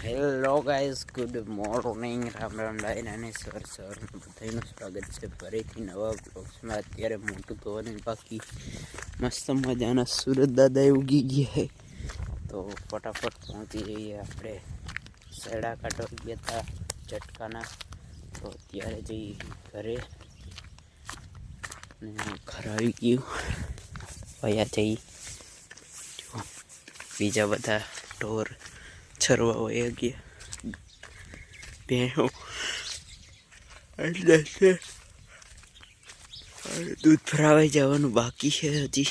Hello guys good morning Ram Ram ડાયન અને sir sir બધાનું સ્વાગત છે ફરીથી નવા બ્લોગ્સમાં અત્યારે મોટું ધોવાની બાકી મસ્ત મજાના સુરત દાદા ઉગી ગયા તો ફટાફટ પહોંચી જઈએ આપણે સેડા કાઢવા ગયા હતા ચટકાના તો અત્યારે જઈએ ઘરે ને ઘર આવી ગયું વયા જઈ બીજા બધા ઢોર એટલે છે હવે દૂધ ભરાવાઈ જવાનું બાકી છે હજી.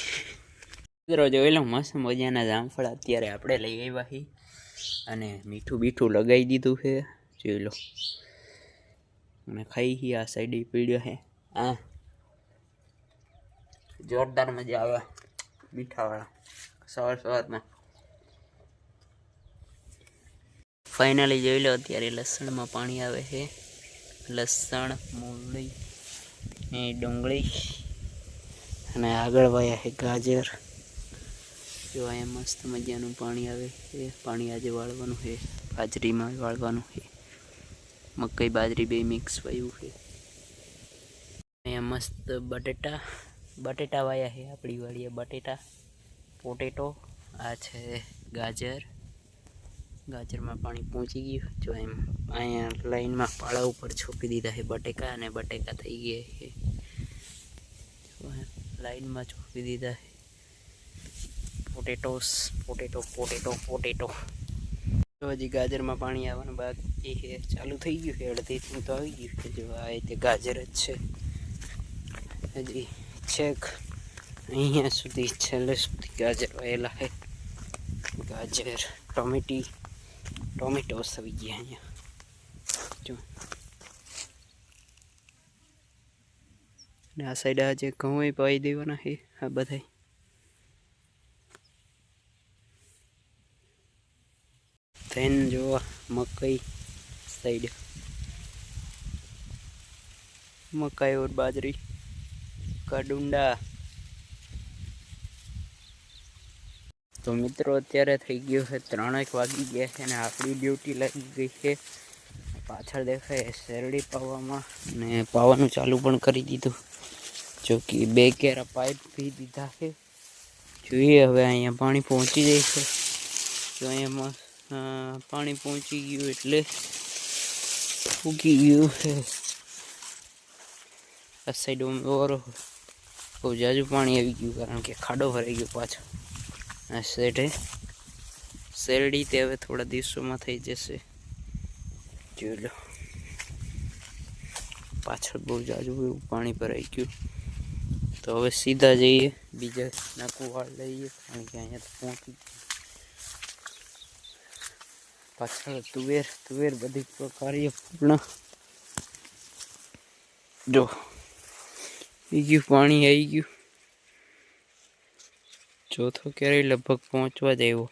મિત્રો જોઈ લો મસ્ત મજાના જામફળ અત્યારે આપણે લઈ આવ્યા છીએ. અને મીઠું બીઠું લગાવી દીધું છે. જોઈ લો. અને ખાઈ હી આ સાઈડ પીડ્યો છે. આ. જોરદાર મજા આવે. મીઠાવાળા. સવાર સવારમાં. ફાઇનલી જોઈ લો, અત્યારે લસણમાં પાણી આવે છે. લસણ મૂળી ને ડુંગળી અને આગળ વાયા છે ગાજર. જો અહીંયા મસ્ત મજાનું પાણી આવે છે. પાણી આજે વાળવાનું છે, બાજરીમાં વાળવાનું છે. મકઈ બાજરી બે મિક્સ વાયું છે. અહીંયા મસ્ત બટેટા બટેટા વાયા છે આપણી વાળીએ બટેટા, પોટેટો, આ છે ગાજર ગાજરમાં પાણી પહોંચી ગયું. જો એમ અહીંયા લાઈનમાં પાળા ઉપર છોપી દીધા છે બટેકા અને બટેકા થઈ ગયા છે. લાઈનમાં છોપી દીધા છે. Potatoes, potato potato potato. તો હજી ગાજરમાં પાણી આવવાનું બાકી છે. ચાલુ થઈ ગયું છે અડધીથી તો આવી ગયું છે. જો આ રીતે ગાજર જ છે. હજી છેક અહીંયા સુધી, છેલ્લે સુધી ગાજર વહેલા છે. ગાજર, ટોમેટી ટોમેટોસ આવી ગયા અહીંયા જો આ સાઈડ આજે ઘઉં પાઈ દેવાના છે આ બધા ધેન જોવા મકઈ સાઈડ મકાઈ ઓર બાજરી કડુંડા તો મિત્રો, અત્યારે થઈ ગયું છે ત્રણેક વાગી ગયા છે અને આપણી ડ્યુટી લાગી ગઈ છે. પાછળ દેખાય શેરડી પાવામાં ને પાવાનું ચાલુ પણ કરી દીધું. જો કે બે કેરા પાઇપ પી દીધા છે. જોઈએ હવે અહીંયા પાણી પહોંચી જાય છે. જો અહીંયા પાણી પહોંચી ગયું એટલે ફૂકી ગયું છે. આ સાઈડ ઓર, બહુ જાજુ પાણી આવી ગયું કારણ કે ખાડો ભરાઈ ગયો પાછો. આ શેઢે શેરડી તે હવે થોડા દિવસોમાં થઈ જશે. જોઈ લો. પાછળ બહુ જાજુ એવું પાણી ભરાઈ ગયું. તો હવે સીધા જઈએ, બીજા નાકું વાળ લઈએ, કારણ કે અહીંયા પહોંચી પાછળ તુવેર તુવેર બધી પ્રકારીય પૂર્ણ જો, બીજું પાણી આવી ગયું. ચોથો ક્યારેય લગભગ પહોંચવા જ આવ્યો.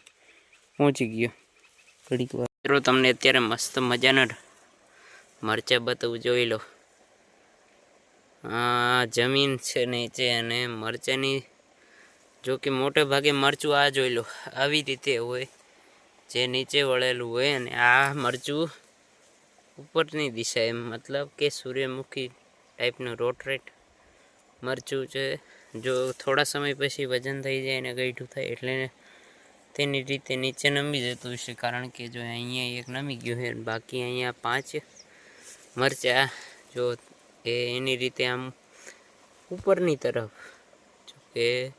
પહોંચી ગયો. ઘડીક વાર. તમને અત્યારે મસ્ત મજાના મરચાં બતાવું, જોઈ લો. આ જમીન છે નીચે અને મરચાંની જો કે મોટે ભાગે મરચું આ જોઈ લો. આવી રીતે હોય, જે નીચે વળેલું હોય અને આ મરચું ઉપરની દિશા એમ. મતલબ કે સૂર્યમુખી ટાઈપનું રોટરેટ મરચું છે. જો થોડા સમય પછી વજન થઈ જાય અને ગઈઠું થાય એટલે તેની રીતે નીચે નમી જતું હશે. કારણ કે જો અહીંયા એક નમી ગયું છે બાકી અહીંયા પાંચ મરચા જો એ એની રીતે આમ ઉપરની તરફ જો કે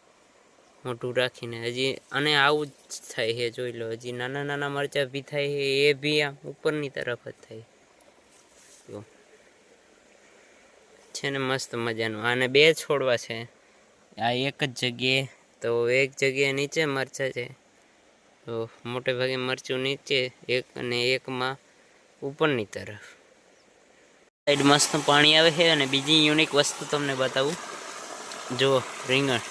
મોટું રાખીને હજી અને આવું જ થાય છે. જોઈ લો, હજી નાના નાના મરચા બી થાય છે, એ બી આમ ઉપરની તરફ જ થાય. છે ને મસ્ત મજાનું. આને બે છોડવા છે. આ એક જ જગ્યાએ. તો એક જગ્યાએ નીચે મરચાં છે. તો મોટે ભાગે મરચું નીચે, એક અને એકમાં ઉપરની તરફ. સાઈડ મસ્ત પાણી આવે છે અને બીજી યુનિક વસ્તુ તમને બતાવું. જો રીંગણ.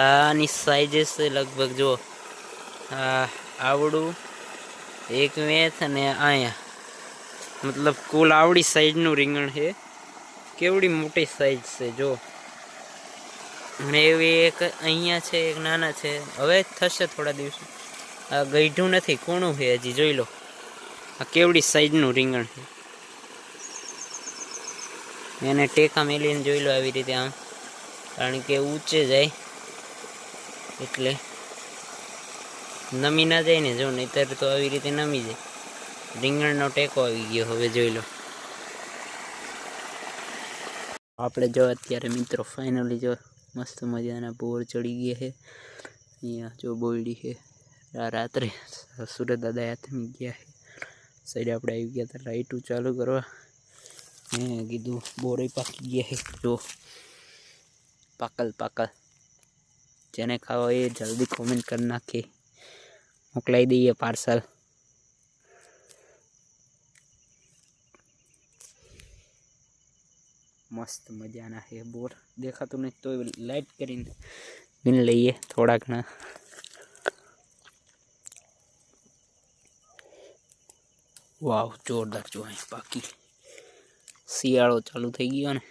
આની સાઈઝ છે લગભગ જો આવડું, એક મેથ અને અહીંયા મતલબ કુલ આવડી સાઈઝનું રીંગણ છે. કેવડી મોટી સાઈઝ છે, જો. અને એવી એક અહીંયા છે, એક નાના છે. હવે થશે થોડા દિવસો. આ ગઈઢું નથી, કૂણું છે હજી, જોઈ લો. આ કેવડી સાઈઝનું રીંગણ છે. એને ટેકા મેલીને જોઈ લો આવી રીતે આમ. કારણ કે ઊંચે જાય. એટલે નમી ના જાય ને જો, નહીતર તો આવી રીતે નમી જાય. રીંગણનો ટેકો આવી ગયો, હવે જોઈ લો. આપણે જો અત્યારે મિત્રો ફાઇનલી જો મસ્ત મજાના બોર ચડી ગયા છે અહીંયા જો બોયડી છે આ રાત્રે સુરત દાદા હાથમી ગયા છે સાઈડ આપણે આવી ગયા હતા લાઇટું ચાલુ કરવા મેં કીધું બોરે પાકી ગયા છે જો પાકલ પાકલ જેને ખાવા એ જલ્દી કોમેન્ટ કરી નાખે મોકલાવી દઈએ પાર્સલ મસ્ત મજાના છે, બોર દેખાતું નહીં તો લાઈટ કરીને બીન લઈએ થોડા ઘણા વાવ, જોરદાર જો અહીં બાકી. શિયાળો ચાલુ થઈ ગયો ને.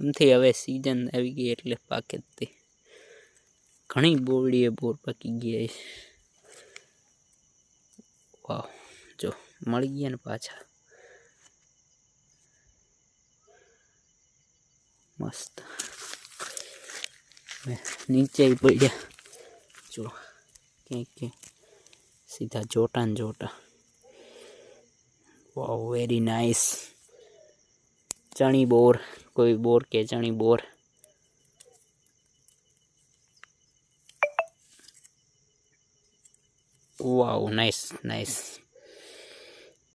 આમથી હવે સિઝન આવી ગઈ એટલે પાકે તે. ઘણી બોરડીએ બોર પાકી ગયા વાવ, જો મળી ગયા ને પાછા. મસ્ત. નીચે પડ્યા. જો, ક્યાંક ક્યાંક. સીધા જોટા ને જોટા. વાવ વેરી નાઇસ ચણી બોર, કોઈ બોર કે ચણી બોર. Wow nice nice